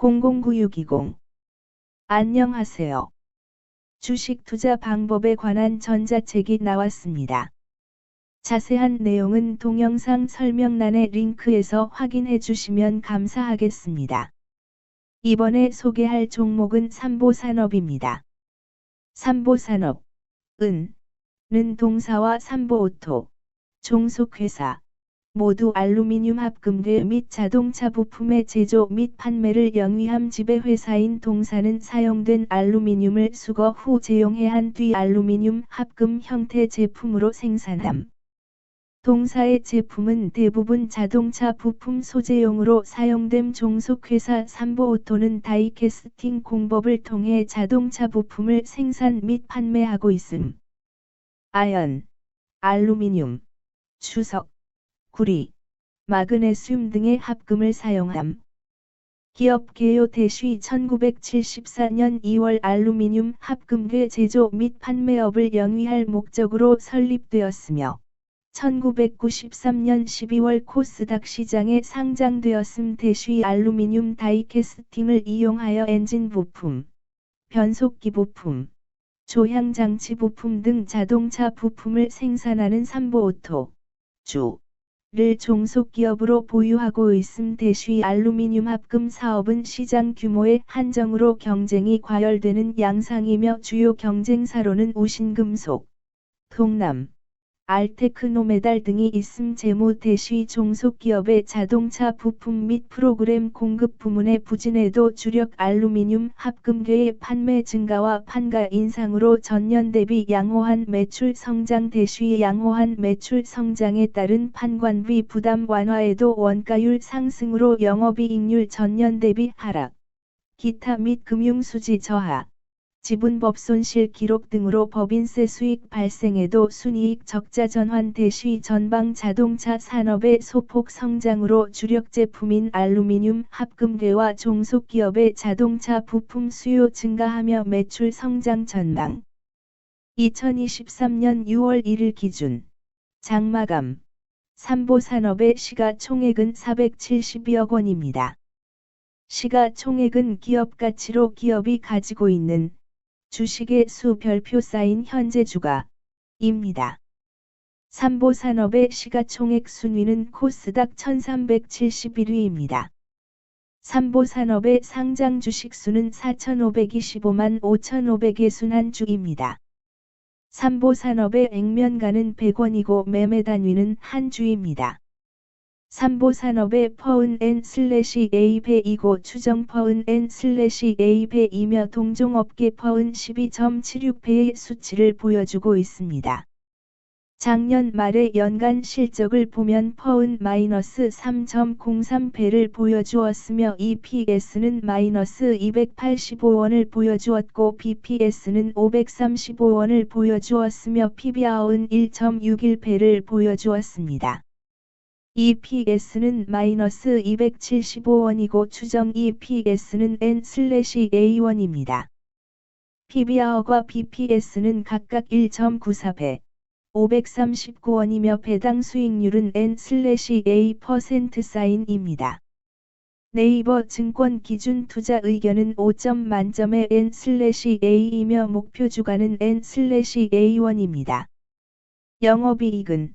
009620 안녕하세요. 주식 투자 방법에 관한 전자책이 나왔습니다. 자세한 내용은 동영상 설명란의 링크에서 확인해 주시면 감사하겠습니다. 이번에 소개할 종목은 삼보산업입니다. 삼보산업, 은, 는 동사와 삼보오토, 종속회사, 모두 알루미늄 합금괴 및 자동차 부품의 제조 및 판매를 영위함 지배회사인 동사는 사용된 알루미늄을 수거 후 재용해한 뒤 알루미늄 합금 형태 제품으로 생산함. 동사의 제품은 대부분 자동차 부품 소재용으로 사용됨 종속회사 삼보오토는 다이캐스팅 공법을 통해 자동차 부품을 생산 및 판매하고 있음. 아연, 알루미늄, 주석, 구리, 마그네슘 등의 합금을 사용함. 기업 개요 대쉬 1974년 2월 알루미늄 합금괴 제조 및 판매업을 영위할 목적으로 설립되었으며 1993년 12월 코스닥 시장에 상장되었음 대쉬 알루미늄 다이캐스팅을 이용하여 엔진 부품, 변속기 부품, 조향장치 부품 등 자동차 부품을 생산하는 삼보오토, 주, 를 종속기업으로 보유하고 있음 대쉬 알루미늄 합금 사업은 시장 규모의 한정으로 경쟁이 과열되는 양상이며 주요 경쟁사로는 우신금속, 동남, 알테크노메달 등이 있음 재무 대쉬 종속기업의 자동차 부품 및 프로그램 공급 부문의 부진에도 주력 알루미늄 합금괴의 판매 증가와 판가 인상으로 전년 대비 양호한 매출 성장 대쉬 양호한 매출 성장에 따른 판관비 부담 완화에도 원가율 상승으로 영업이익률 전년 대비 하락, 기타 및 금융수지 저하, 지분법 손실 기록 등으로 법인세 수익 발생에도 순이익 적자 전환 대쉬 전방 자동차 산업의 소폭 성장으로 주력 제품인 알루미늄 합금괴와 종속기업의 자동차 부품 수요 증가하며 매출 성장 전망. 2023년 6월 1일 기준. 장마감. 삼보산업의 시가총액은 472억 원입니다. 시가총액은 기업 가치로 기업이 가지고 있는 주식의 수 별표 쌓인 현재 주가입니다. 삼보산업의 시가총액 순위는 코스닥 1371위입니다. 삼보산업의 상장 주식 수는 4525만 5500의 순한 주입니다. 삼보산업의 액면가는 100원이고 매매 단위는 한 주입니다. 삼보 산업의 퍼은 n 슬래시 a 배이고 추정 퍼은 n 슬래시 a 배이며 동종업계 퍼은 12.76배의 수치를 보여주고 있습니다. 작년 말의 연간 실적을 보면 퍼은 마이너스 3.03배를 보여주었으며 EPS는 마이너스 285원을 보여주었고 BPS는 535원을 보여주었으며 PBR은 1.61배를 보여주었습니다. EPS는 마이너스 275원이고 추정 EPS는 N/A1입니다. PBR과 BPS는 각각 1.94배, 539원이며 배당 수익률은 N/A% 사인입니다. 네이버 증권 기준 투자 의견은 5점 만점의 N/A이며 목표 주가는 N/A1입니다. 영업이익은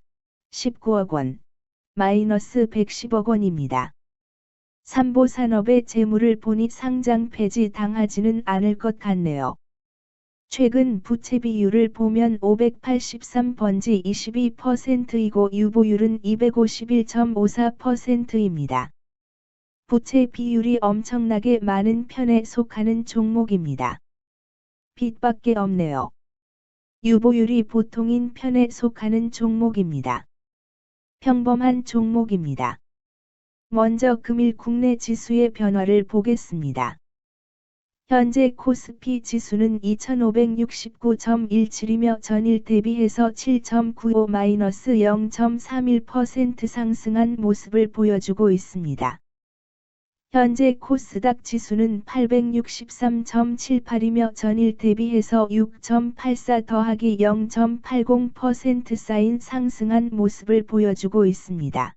19억 원, 마이너스 110억 원입니다. 삼보 산업의 재물을 보니 상장 폐지 당하지는 않을 것 같네요. 최근 부채 비율을 보면 583번지 22%이고 유보율은 251.54%입니다. 부채 비율이 엄청나게 많은 편에 속하는 종목입니다. 빚밖에 없네요. 유보율이 보통인 편에 속하는 종목입니다. 평범한 종목입니다. 먼저 금일 국내 지수의 변화를 보겠습니다. 현재 코스피 지수는 2569.17이며 전일 대비해서 7.95-0.31% 상승한 모습을 보여주고 있습니다. 현재 코스닥 지수는 863.78이며 전일 대비해서 6.84 더하기 0.80% 쌓인 상승한 모습을 보여주고 있습니다.